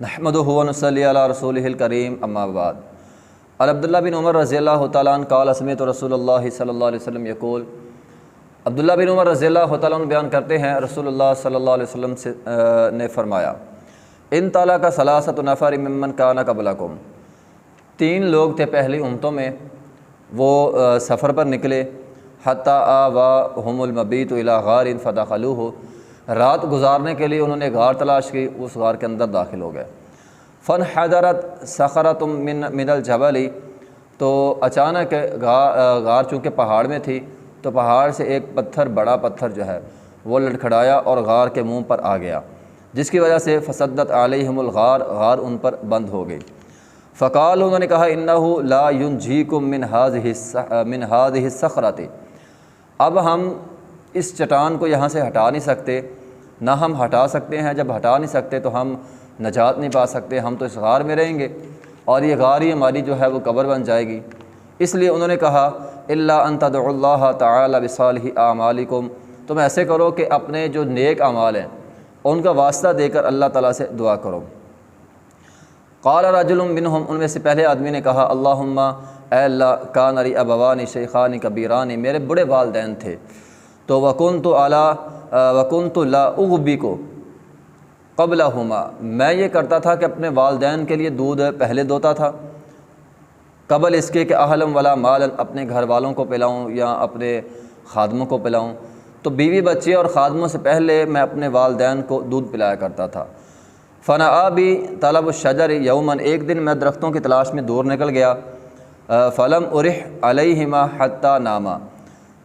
नहमद रसूल करीम अम्माबाद अब्दुल्ला बिन उमर रज़ी तन काल असमत रसूल सल्ला वसम यकूल अब्दुल्ला बिन उमर रज़ी तन बयान करते हैं सल्लल्लाहु अलैहि वसल्लम से आ, ने फरमाया इन ताला का सलासत नफ़र ममन काना कबलकुम तीन लोग थे पहली उमतों में वो सफ़र पर निकले हती आ वा हमलमबीत गार इन फ़दाखलू हो रात गुजारने के लिए उन्होंने गार तलाश की, उस गार के अंदर दाखिल हो गए। फ़न हैदरत सखरत मिन, मिनल जबली तो अचानक गार चूँकि पहाड़ में थी तो पहाड़ से एक पत्थर, बड़ा पत्थर जो है, वो लटखड़ाया और गार के मुँह पर आ गया, जिसकी वजह से फसदत आलमगार गार उन पर बंद हो गई। फ़काल उन्होंने कहा इन्ना ला युन झी कुम मिन हाज हिस्सा मिन हाज सखरत। अब हम इस चट्टान को यहाँ से हटा नहीं सकते ना हम हटा सकते हैं, जब हटा नहीं सकते तो हम नजात नहीं पा सकते, हम तो इस गार में रहेंगे। और ये गार ही हमारी जो है वो कबर बन जाएगी। इसलिए उन्होंने कहा अल्ला तदल्ला तसाल आमालिकुम। तुम ऐसे करो कि अपने जो नेक अमाल हैं, उनका वास्ता देकर अल्लाह ताला से दुआ करो। काल रजुलम बिन हम उनमें से पहले आदमी ने कहा, अल्लाहुम्मा अल्लाह का नरी अबवानी शेखानी कबीरानी, मेरे बड़े वालदेन थे। तो वकुन तो अला वकुन तो ला उगबी को कबला हुमा मैं ये करता था कि अपने वालदेन के लिए दूध पहले दोता था। कबल इसके कि अहलम वाला मालन अपने घर वालों को पिलाऊँ या अपने खादमों को पिलाऊँ। तो बीवी बच्चे और ख़ादमों से पहले मैं अपने वालदेन को दूध पिलाया करता था। फ़ना आबी तलब शजर यौमन। एक दिन मैं दरख्तों की तलाश में दूर निकल गया। फ़लम उरह अलहिमा हत्ता नामा।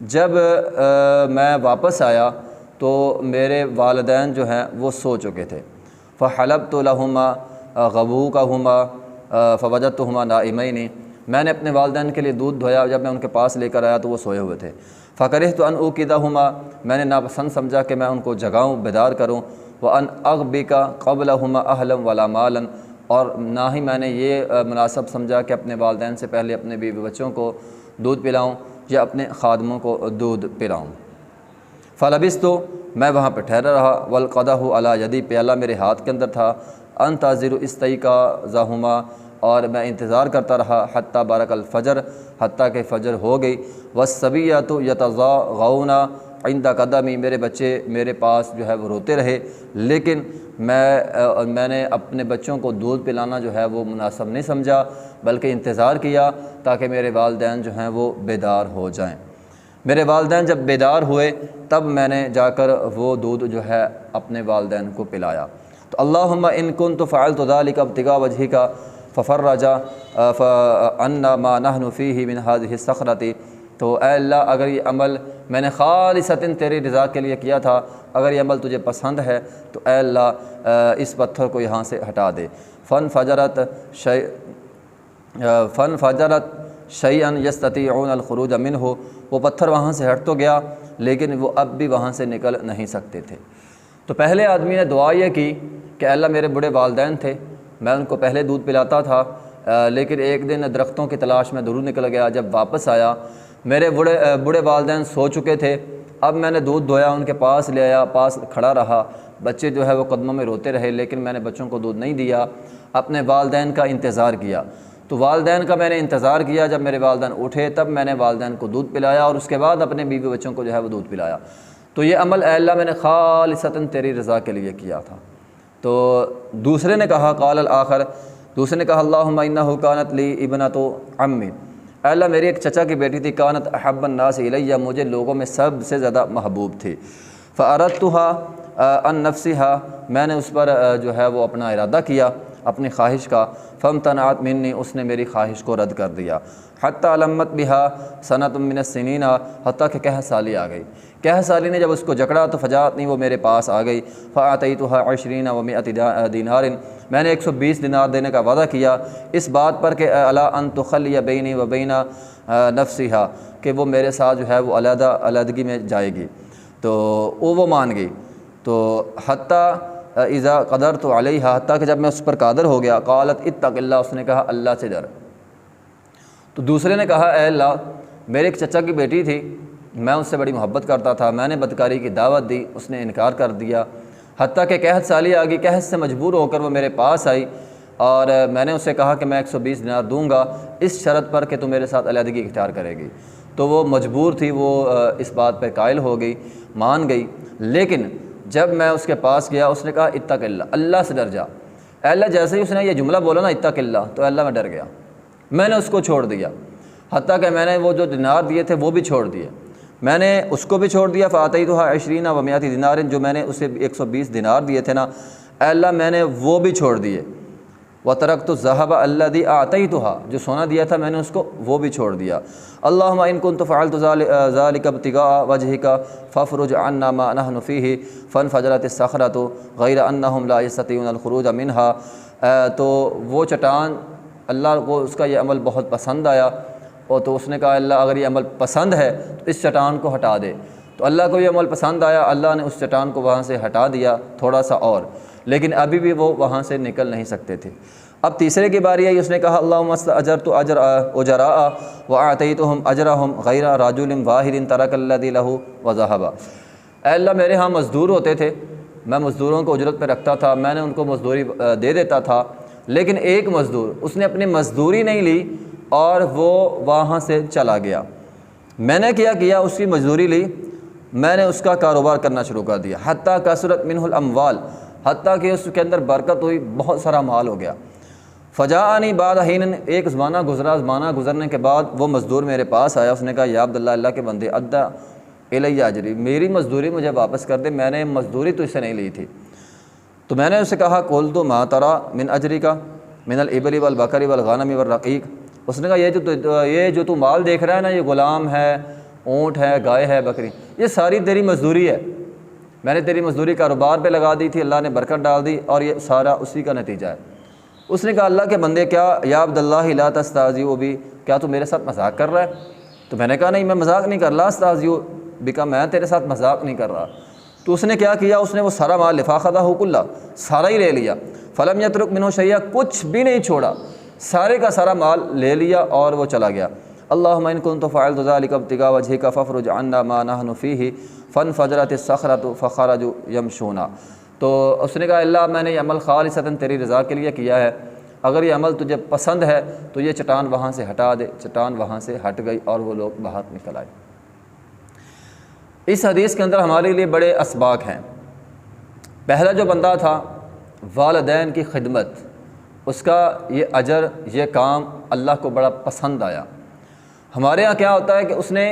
जब आ, मैं वापस आया तो मेरे वालदेन जो हैं, वो सो चुके थे। फ़लब तो लहुमा गबू का हुमा फ़वजत तो हुमा नाइमैनी। मैंने अपने वालदेन के लिए दूध धोया, जब मैं उनके पास लेकर आया तो वो सोए हुए थे। फ़कर तो अन उकीदा हुमा मैंने नापसंद समझा कि मैं उनको जगाऊँ, बेदार करूँ। व अन अगबी का कबल हुमा अहलम वाला मालन। और ना ही मैंने ये मुनासब समझा कि अपने वालदेन से पहले अपने बीवी बच्चों को दूध पिलाऊँ, या अपने ख़ादमों को दूध पिलाऊँ। फ़लबिस तो मैं वहाँ पर ठहरा रहा वलक़दा अला यदि प्याला मेरे हाथ के अंदर था। अन ताज़िर तई का जाहुमा, और मैं इंतज़ार करता रहा हती बारक फ़जर हती के फ़जर हो गई। व या तो यतज़ा गौना आइंदा कदमी, मेरे बच्चे मेरे पास जो है वो रोते रहे। लेकिन मैं मैंने अपने बच्चों को दूध पिलाना जो है वो मुनासब नहीं समझा, बल्कि इंतज़ार किया, ताकि मेरे वालदेन जो हैं वो बेदार हो जाएँ। मेरे वालदेन जब बेदार हुए, तब मैंने जाकर वो दूध जो है अपने वालदेन को पिलाया। तो अल्लाह इन कन तो फ़ाल तो दालिक अबतिगा वजह का फ़फ़र राजा अन्ना मा नहनफ़ी ही मिन हाज सखरती। तो अल्लाह, अगर ये अमल मैंने खालिसतन तेरी रज़ा के लिए किया था, अगर ये अमल तुझे पसंद है तो अल्लाह इस पत्थर को यहाँ से हटा दे। फ़न फजरत शय फ़न फजरत शैन यस्ततीख़रूज अमिन हो वो पत्थर वहाँ से हट तो गया लेकिन वो अब भी वहाँ से निकल नहीं सकते थे। तो पहले आदमी ने दुआ ये की कि अल्लाह मेरे बड़े वालदेन थे। मैं उनको पहले दूध पिलाता था आ, लेकिन एक दिन दरख्तों की तलाश में दूर निकल गया। जब वापस आया मेरे बूढ़े बूढ़े वालदेन सो चुके थे। अब मैंने दूध धोया उनके पास ले आया पास खड़ा रहा। बच्चे जो है वो कदमों में रोते रहे लेकिन मैंने बच्चों को दूध नहीं दिया। अपने वालदेन का इंतज़ार किया। तो वालदेन का मैंने इंतज़ार किया जब मेरे वालदेन उठे, तब मैंने वालदेन को दूध पिलाया और उसके बाद अपने बीवी बच्चों को जो है वो दूध पिलाया। तो ये अमल अल्लाह मैंने खालिसतन तेरी रज़ा के लिए किया था। तो दूसरे ने कहा काल आखिर, दूसरे ने कहा अल्लाह हुकानत ली इबना तो अम्मी अल्लाह मेरी एक चचा की बेटी थी, कानत अहबन नास इलैया, मुझे लोगों में सबसे ज़्यादा महबूब थी। फ़ारत तुहा अन नफसिहा, मैंने उस पर जो है वो अपना इरादा किया। अपनी ख्वाहिश का फ़म तनात मिन्नी, उसने मेरी ख्वाहिश को रद्द कर दिया। हती बिहा सनत मिनसिना हती कि कह साली आ गई। कह साली ने जब उसको जकड़ा तो फजात नहीं, वो मेरे पास आ गई। फ़ातई तो अशरीन व मियत दीनारिन। मैंने 120 दिनार देने का वादा किया। इस बात पर कि अला अन तो खल या बेनी व बेना नफसिहा, कि वो मेरे साथ जो है, वो अलहदा, अलहदगी में जाएगी। तो वो वो मान गई। तो हती इज़ा कदर तो अलहा हती कि जब मैं उस पर कादर हो गया, कालत इतला उसने कहा, अल्लाह से डर। तो दूसरे ने कहा अल्लाह, मेरे एक चचा की बेटी थी, मैं उससे बड़ी मोहब्बत करता था, मैंने बदकारी की दावत दी, उसने इनकार कर दिया। हती कि कहत साली आ गई, कहत से मजबूर होकर वो मेरे पास आई, और मैंने उससे कहा कि मैं 120 दिनार दूँगा, इस शर्त पर कि तू मेरे साथ अलहदगी इख्तियार करेगी। तो वो मजबूर थी, वो इस बात पर कायल हो गई, मान गई। लेकिन जब मैं उसके पास गया, उसने कहा इत्तकिल्ला अल्लाह से डर जा। अल्लाह जैसे ही उसने ये जुमला बोला ना इत्तकिल्ला तो अल्लाह में डर गया। मैंने उसको छोड़ दिया। हती कि मैंने वो जो दिनार दिए थे, वो भी छोड़ दिए। मैंने उसको भी छोड़ दिया फात ही तो अशरीना वमियाती दिनार जो मैंने उसे 120 दिनार दिए थे ना, अल्लाह मैंने वो भी छोड़ दिए। व तरक तो जहबा अल्ला दी ही तो जो सोना दिया था मैंने उसको, वो भी छोड़ दिया। अल्लाह इनकुन तो फ़ाल तो ज़ालिकबतिगा वजह का फ़फ़रुज अन्नामा नफ़ी फ़न फ़जरत सखरा तो गैर अन्नासतीनखरूज मिनहा। तो वो चटान अल्लाह को उसका ये अमल बहुत पसंद आया। और तो उसने कहा, अल्लाह, अगर ये अमल पसंद है तो इस चटान को हटा दे। तो अल्लाह को ये अमल पसंद आया। अल्लाह ने उस चटान को वहाँ से हटा दिया, थोड़ा सा और। लेकिन अभी भी वो वहाँ से निकल नहीं सकते थे। अब तीसरे की बारी आई, उसने कहा अल्लाह अजर तो अजर उजरा व आतई तो हम अजरा हम गैरा राजुल वाहिर तरकल्लहू वज़हबा अल्लाह, मेरे यहाँ मज़दूर होते थे। मैं मज़दूरों को उजरत पर रखता था, मैंने उनको मज़दूरी दे देता था। लेकिन एक मज़दूर, उसने अपनी मज़दूरी नहीं ली और वो वहाँ से चला गया। मैंने क्या किया, उसकी मजदूरी ली। मैंने उसका कारोबार करना शुरू कर दिया। हती कसरत मिनहुल अमवाल हती कि उसके अंदर बरकत हुई, बहुत सारा माल हो गया। फ़जा आनी बाद हीन एक ज़माना गुजरा, ज़माना गुजरने के बाद वो मज़दूर मेरे पास आया, उसने कहा, या अल्लाह के बंदे, अद्दा अजरी मेरी मज़दूरी मुझे वापस कर दे, मैंने मज़दूरी तो इससे नहीं ली थी। तो मैंने उसे कहा, कोल तो मा तरा मिन अजरी का, मिनल इबली वल बकरी वल गानमी वल रकीक। उसने कहा, ये जो ये जो तू माल देख रहा है ना, ये ग़ुलाम है, ऊँट है, गाय है, बकरी, ये सारी तेरी मजदूरी है। मैंने तेरी मजदूरी कारोबार पे लगा दी थी, अल्लाह ने बरकत डाल दी और ये सारा उसी का नतीजा है। उसने कहा, अल्लाह के बंदे क्या या अब्दुल्ला तस्ताजी वो भी क्या तू मेरे साथ मज़ाक कर रहा है? तो मैंने कहा, नहीं, मैं मज़ाक नहीं कर रहा अस्ताजी बिका, मैं तेरे साथ मज़ाक नहीं कर रहा। तो उसने क्या किया, उसने वो सारा माल लिफाखदा हुकुल्ला, सारा ही ले लिया। फ़लम यतरुक मिनो शैया कुछ भी नहीं छोड़ा, सारे का सारा माल ले लिया और वो चला गया। अल्लाह कन तो फ़ायल तज़ालिकबतिगा वजह का फ़फ़रुज अन्ना मानफ़ी ही फ़न फ़जरत सखरत फ़खरज यमशूना। तो उसने कहा, अल्लाह, मैंने ये अमल खालिसतन तेरी रज़ा के लिए किया है। अगर ये अमल तुझे पसंद है तो ये चटान वहाँ से हटा दे। चटान वहाँ से हट गई और वो लोग बाहर निकल आए। इस हदीस के अंदर हमारे लिए बड़े इसबाक हैं। पहला जो बंदा था, वालदेन की खिदमत, उसका ये अजर, ये काम अल्लाह को बड़ा पसंद आया। हमारे यहाँ क्या होता है कि उसने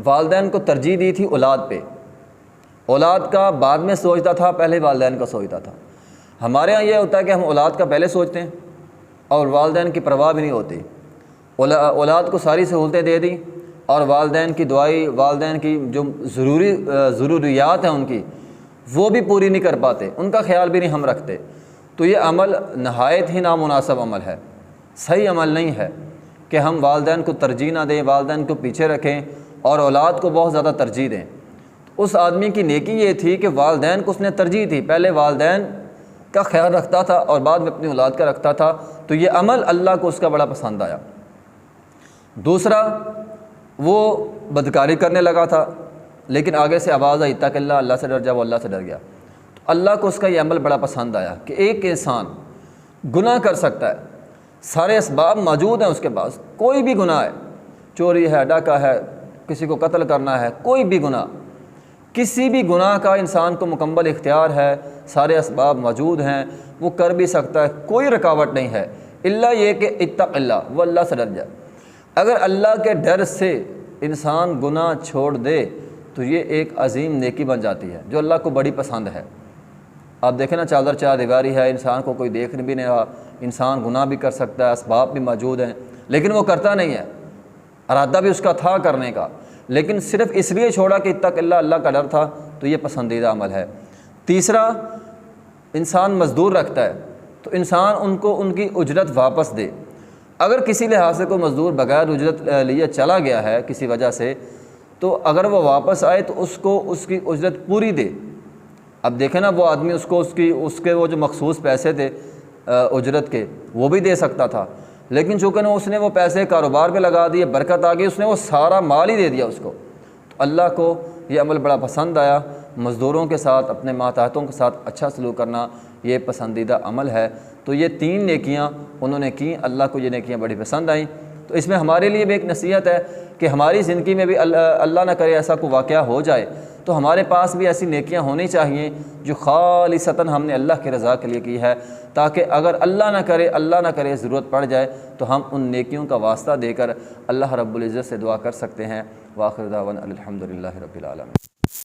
वालदेन को तरजीह दी थी औलाद पे। औलाद का बाद में सोचता था, पहले वालदेन का सोचता था। हमारे यहाँ यह होता है कि हम औलाद का पहले सोचते हैं और वालदेन की परवाह भी नहीं होती। औलाद को सारी सहूलतें दे दी और वालदेन की दुआई, वालदेन की जो ज़रूरी ज़रूरियात हैं उनकी, वो भी पूरी नहीं कर पाते। उनका ख्याल भी नहीं हम रखते। तो ये अमल नहायत ही नामुनासब अमल है। सही अमल नहीं है। कि हम वालदेन को तरजीह ना दें, वालदेन को पीछे रखें और औलाद को बहुत ज़्यादा तरजीह दें। उस आदमी की नेकी ये थी कि वालदेन को उसने तरजीह थी पहले वालदेन का ख्याल रखता था और बाद में अपनी औलाद का रखता था तो ये अमल अल्लाह को उसका बड़ा पसंद आया। दूसरा, वो बदकारी करने लगा था, लेकिन आगे से आवाज़ आई तक अल्लाह अल्लाह से डर जा वो अल्लाह से डर गया। तो अल्लाह को उसका ये अमल बड़ा पसंद आया कि एक इंसान गुनाह कर सकता है सारे इसबाब मौजूद हैं उसके पास। कोई भी गुनाह है, चोरी है डाका है, किसी को कत्ल करना है, कोई भी गुनाह, किसी भी गुनाह का इंसान को मुकम्मल इख्तियार है, सारे इसबाब मौजूद हैं, वो कर भी सकता है, कोई रुकावट नहीं है। इल्ला ये कि इत्तक़ल्ला, वो अल्लाह से डर जाए। अगर अल्लाह के डर से इंसान गुनाह छोड़ दे तो ये एक अजीम नेकी बन जाती है, जो अल्लाह को बड़ी पसंद है। आप देखें ना, चादर चार दीवारी है, इंसान को कोई देख भी नहीं रहा, इंसान गुनाह भी कर सकता है इसबाब भी मौजूद हैं, लेकिन वो करता नहीं है, अरादा भी उसका था करने का, लेकिन सिर्फ़ इसलिए छोड़ा कि तक अल्लाह अल्लाह का डर था तो ये पसंदीदा अमल है। तीसरा, इंसान मज़दूर रखता है तो इंसान उनको, उनकी उजरत वापस दे। अगर किसी लिहाज से कोई मज़दूर बगैर उजरत लिए चला गया है, किसी वजह से तो अगर वो वापस आए तो उसको उसकी उजरत पूरी दे। अब देखें ना, वो आदमी उसको उसकी, उसके वो जो मखसूस पैसे थे उजरत के, वो भी दे सकता था। लेकिन चूँकि ना उसने वो पैसे कारोबार पे लगा दिए, बरकत आ गई, उसने वो सारा माल ही दे दिया उसको। तो अल्लाह को ये अमल बड़ा पसंद आया। मज़दूरों के साथ, अपने मातहतों के साथ अच्छा सलूक करना, ये पसंदीदा अमल है। तो ये तीन नेकियाँ उन्होंने की, अल्लाह को ये नेकियाँ बड़ी पसंद आईं। तो इसमें हमारे लिए भी एक नसीहत है कि हमारी ज़िंदगी में भी अल्लाह ना करे ऐसा कोई वाक़ हो जाए। तो हमारे पास भी ऐसी नेकियाँ होनी चाहिए जो खालिशता हमने अल्लाह की रज़ा के लिए की है, ताकि अगर अल्लाह ना करे, अल्लाह ना करे, ज़रूरत पड़ जाए तो हम उन नेकियों का वास्ता देकर अल्लाह रब्बुल इज़्ज़त से दुआ कर सकते हैं। वाखिर दावन अलहमदिल्ला रबालम